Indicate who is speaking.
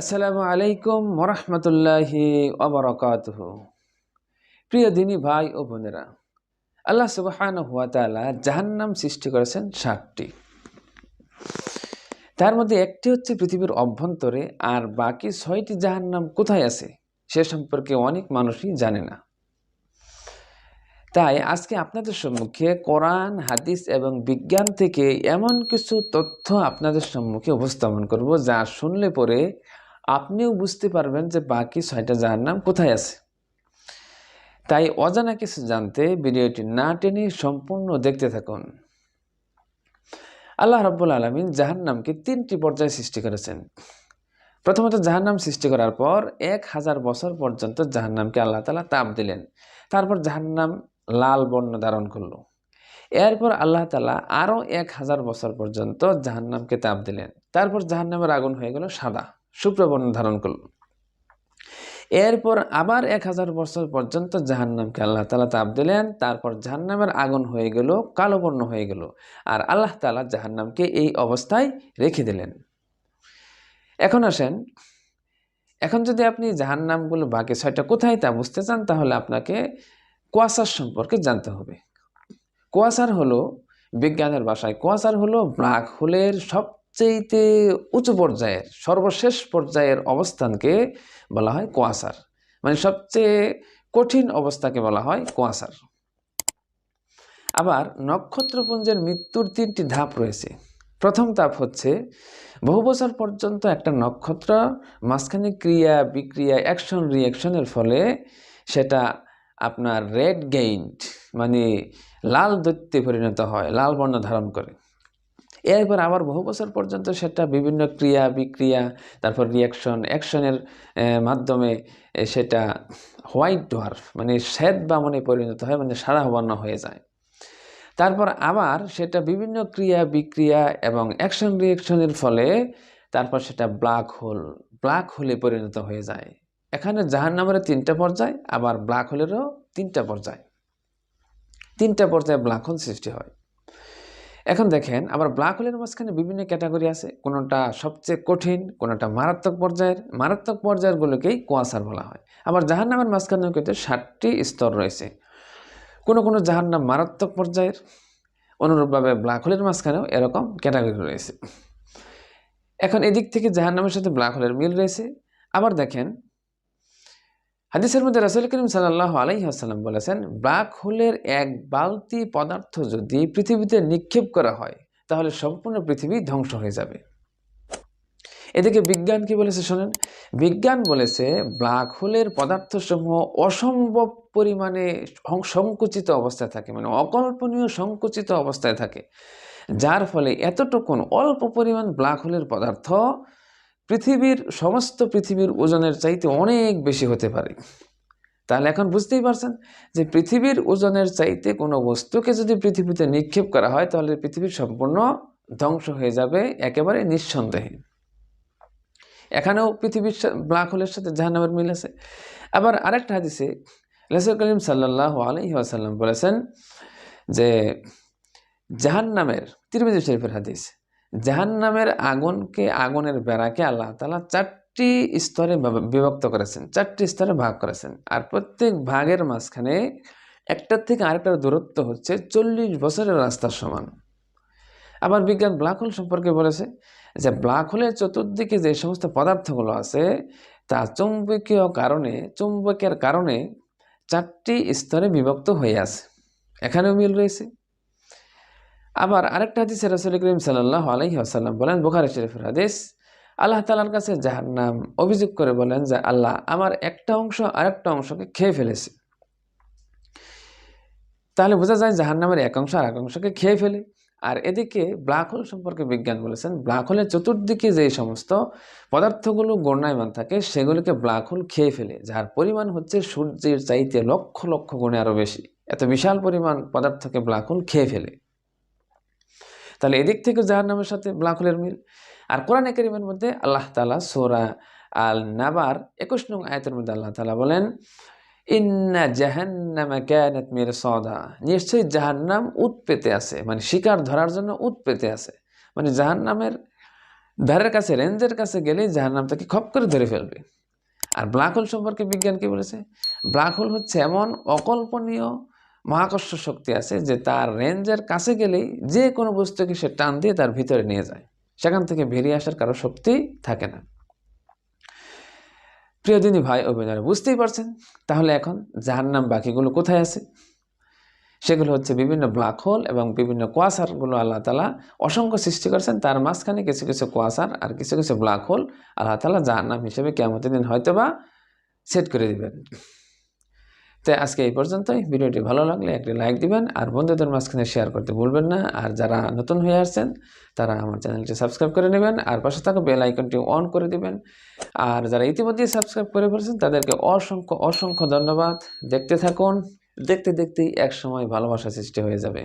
Speaker 1: আসসালামু আলাইকুম মরহমতুল্লাহি অবরকাতহ প্রিয় দিনী ভাই ও বোনেরা, আল্লাহ সুবহান হুয়া তালা জাহান্নাম সৃষ্টি করেছেন সাতটি। তার মধ্যে একটি হচ্ছে পৃথিবীর অভ্যন্তরে আর বাকি ছয়টি জাহান্নাম কোথায় আছে সে সম্পর্কে অনেক মানুষই জানে না। তাই আজকে আপনাদের সম্মুখে কোরআন, হাদিস এবং বিজ্ঞান থেকে এমন কিছু তথ্য আপনাদের সম্মুখে উপস্থাপন করব যা শুনলে পরে আপনিও বুঝতে পারবেন যে বাকি ছয়টা জাহার নাম কোথায় আছে। তাই অজানা কিছু জানতে ভিডিওটি না টেনে সম্পূর্ণ দেখতে থাকুন। আল্লাহ রব্বুল আলমিন জাহার নামকে তিনটি পর্যায়ে সৃষ্টি করেছেন। প্রথমত জাহার নাম সৃষ্টি করার পর এক হাজার বছর পর্যন্ত জাহার নামকে আল্লাহ তালা তাপ দিলেন। তারপর জাহার নাম লাল বর্ণ ধারণ করল। এরপর আল্লাহ তালা আরও এক হাজার বছর পর্যন্ত জাহান্নামকে তাপ দিলেন। তারপর জাহান্নামের আগুন হয়ে গেল সাদা। শুক্রবর্ণ ধারণ করল। এরপর আবার এক হাজার বছর পর্যন্ত জাহান্নামকে আল্লাহ তালা তাপ দিলেন, তারপর জাহান্নামের আগুন হয়ে গেল কালো বর্ণ হয়ে গেল, আর আল্লাহ তালা জাহান্নামকে এই অবস্থায় রেখে দিলেন। এখন আসেন, এখন যদি আপনি জাহান্নামগুলো বাকি ছয়টা কোথায় তা বুঝতে চান, তাহলে আপনাকে কোয়াসার সম্পর্কে জানতে হবে। কোয়াসার হলো বিজ্ঞানের ভাষায় কোয়াসার হলো ব্ল্যাক হোলের সবচেয়েতে উঁচু পর্যায়ের, সর্বশেষ পর্যায়ের অবস্থানকে বলা হয় কোয়াসার মানে সবচেয়ে কঠিন অবস্থাকে বলা হয় কোয়াসার আবার নক্ষত্রপুঞ্জের মৃত্যুর তিনটি ধাপ রয়েছে। প্রথম ধাপ হচ্ছে, বহু বছর পর্যন্ত একটা নক্ষত্র মাঝখানে ক্রিয়া, বিক্রিয়া অ্যাকশন রিয়াকশনের ফলে সেটা আপনার রেড গেইন্ট মানে লাল দৈত্যে পরিণত হয়, লাল বর্ণ ধারণ করে। এরপর আবার বহু বছর পর্যন্ত সেটা বিভিন্ন ক্রিয়া, বিক্রিয়া, তারপর রিয়াকশন অ্যাকশনের মাধ্যমে সেটা হোয়াইট ডোয়ার্ফ মানে শ্বেত বামনে পরিণত হয় মানে সাদা বর্ণ হয়ে যায়। তারপর আবার সেটা বিভিন্ন ক্রিয়া, বিক্রিয়া এবং অ্যাকশন রিয়াকশনের ফলে তারপর সেটা ব্ল্যাক হোল ব্ল্যাক হোলে পরিণত হয়ে যায়। এখানে জাহান নামের তিনটা পর্যায়, আবার ব্ল্যাক হোলেরও তিনটা পর্যায়। তিনটা পর্যায়ে ব্ল্যাক হোল সৃষ্টি হয়। এখন দেখেন, আবার ব্ল্যাক হোলের মাঝখানে বিভিন্ন ক্যাটাগরি আছে। কোনোটা সবচেয়ে কঠিন, কোনোটা মারাত্মক পর্যায়ের। মারাত্মক পর্যায়েরগুলোকেই কোয়াসার বলা হয়। আবার জাহান নামের মাঝখানেও কিন্তু ষাটটি স্তর রয়েছে। কোনো কোনো জাহান নাম মারাত্মক পর্যায়ের, অনুরূপভাবে ব্ল্যাক হোলের মাঝখানেও এরকম ক্যাটাগরি রয়েছে। এখন এদিক থেকে জাহান নামের সাথে ব্ল্যাক হোলের মিল রয়েছে। আবার দেখেন হাদিসের মধ্যে রাসুল করিম সাল্লাহ আলাইসাল্লাম বলেছেন ব্ল্যাক হোলের এক বালতি পদার্থ যদি পৃথিবীতে নিক্ষেপ করা হয়, তাহলে সম্পূর্ণ পৃথিবী ধ্বংস হয়ে যাবে। এদিকে বিজ্ঞান কি বলেছে শোনেন? বিজ্ঞান বলেছে ব্ল্যাক হোলের পদার্থসমূহ অসম্ভব পরিমাণে সংকুচিত অবস্থায় থাকে মানে অকল্পনীয় সংকুচিত অবস্থায় থাকে। যার ফলে এতটুকুন অল্প পরিমাণ ব্ল্যাক হোলের পদার্থ পৃথিবীর সমস্ত পৃথিবীর ওজনের চাইতে অনেক বেশি হতে পারে। তাহলে এখন বুঝতেই পারছেন যে পৃথিবীর ওজনের চাইতে কোনো বস্তুকে যদি পৃথিবীতে নিক্ষেপ করা হয়, তাহলে পৃথিবীর সম্পূর্ণ ধ্বংস হয়ে যাবে, একেবারে নিঃসন্দেহে। এখানেও পৃথিবীর ব্ল্যাক হোলের সাথে জাহান্নামের মিল আছে। আবার আরেকটা হাদিসে রসুল করিম সাল্লাহ আলহি আসাল্লাম বলেছেন যে জাহান্নামের তিরমিজি শরীফের হাদিস জাহান্নামের আগুনকে, আগুনের বেড়াকে আল্লাহ তালা চারটি স্তরে বিভক্ত করেছেন, চারটি স্তরে ভাগ করেছেন। আর প্রত্যেক ভাগের মাঝখানে একটার থেকে আরেকটার দূরত্ব হচ্ছে চল্লিশ বছরের রাস্তার সমান। আবার বিজ্ঞান ব্ল্যাক হোল সম্পর্কে বলেছে যে ব্ল্যাক হোলের চতুর্দিকে যে সমস্ত পদার্থগুলো আছে, তা চুম্বকীয় কারণে, চুম্বকের কারণে চারটি স্তরে বিভক্ত হয়ে আছে। এখানেও মিল রয়েছে। আবার আরেকটা হাদিস রসুল করিম সাল্লাহ আলহি আসাল্লাম বলেন, বোখারি শরীফের হাদিস, আল্লাহ তালার কাছে যাহার নাম অভিযোগ করে বলেন যে, আল্লাহ আমার একটা অংশ আরেকটা অংশকে খেয়ে ফেলেছে। তাহলে বোঝা যায় জাহার নামের এক অংশ আর এক অংশকে খেয়ে ফেলে। আর এদিকে ব্ল্যাক হোল সম্পর্কে বিজ্ঞান বলেছেন ব্ল্যাক হোলের চতুর্দিকে যে সমস্ত পদার্থগুলো গণ্যায়মান থাকে, সেগুলিকে ব্ল্যাক হোল খেয়ে ফেলে, যার পরিমাণ হচ্ছে সূর্যের চাইতে লক্ষ লক্ষ গুণে আরও বেশি। এত বিশাল পরিমাণ পদার্থকে ব্ল্যাক হোল খেয়ে ফেলে। তাহলে এদিক থেকে জাহার নামের সাথে ব্ল্যাক হোলের মিল। আর কোরআন করিমের মধ্যে আল্লাহ তালা সোরা আল নাবার একুশ নং আয়তের মধ্যে আল্লাহ তালা বলেন, ইন্না জাহান্নামা ক্যানাত মেরে সদা নিশ্চয়ই জাহান্নাম উৎ পেতে আছে মানে শিকার ধরার জন্য উৎ পেতে আছে। মানে জাহান্নামের ধারের কাছে, রেঞ্জের কাছে গেলেই জাহান্নাম তাকে খপ করে ধরে ফেলবে। আর ব্ল্যাক হোল সম্পর্কে বিজ্ঞান কি বলেছে? ব্ল্যাক হোল হচ্ছে এমন অকল্পনীয় মহাকর্ষ শক্তি আছে যে তার রেঞ্জের কাছে গেলেই যে কোনো বস্তুকে সে টান দিয়ে তার ভিতরে নিয়ে যায়। সেখান থেকে বেরিয়ে আসার কারও শক্তি থাকে না। প্রিয় দিনী ভাই অভিনয় বুঝতেই পারছেন? তাহলে এখন জাহান্নাম বাকিগুলো কোথায় আছে? সেগুলো হচ্ছে বিভিন্ন ব্ল্যাক হোল এবং বিভিন্ন কোয়াসারগুলো আল্লাহ তালা অসংখ্য সৃষ্টি করেছেন। তার মাঝখানে কিছু কিছু কোয়াসার আর কিছু কিছু ব্ল্যাক হোল আল্লাহ তালা জাহান্নাম হিসেবে কেমন দিন হয়তো বা সেট করে দিবেন। তাই আজকে এই পর্যন্তই। ভিডিওটি ভালো লাগলে একটি লাইক দিবেন আর বন্ধুদের মাঝখানে শেয়ার করতে ভুলবেন না। আর যারা নতুন হয়ে আসছেন, তারা আমার চ্যানেলটি সাবস্ক্রাইব করে নেবেন আর পাশে থাকা বেল আইকনটি অন করে দিবেন। আর যারা ইতিমধ্যেই সাবস্ক্রাইব করে ফেলছেন, তাদেরকে অসংখ্য অসংখ্য ধন্যবাদ। দেখতে থাকুন। দেখতে দেখতেই এক সময় ভালোবাসা সৃষ্টি হয়ে যাবে।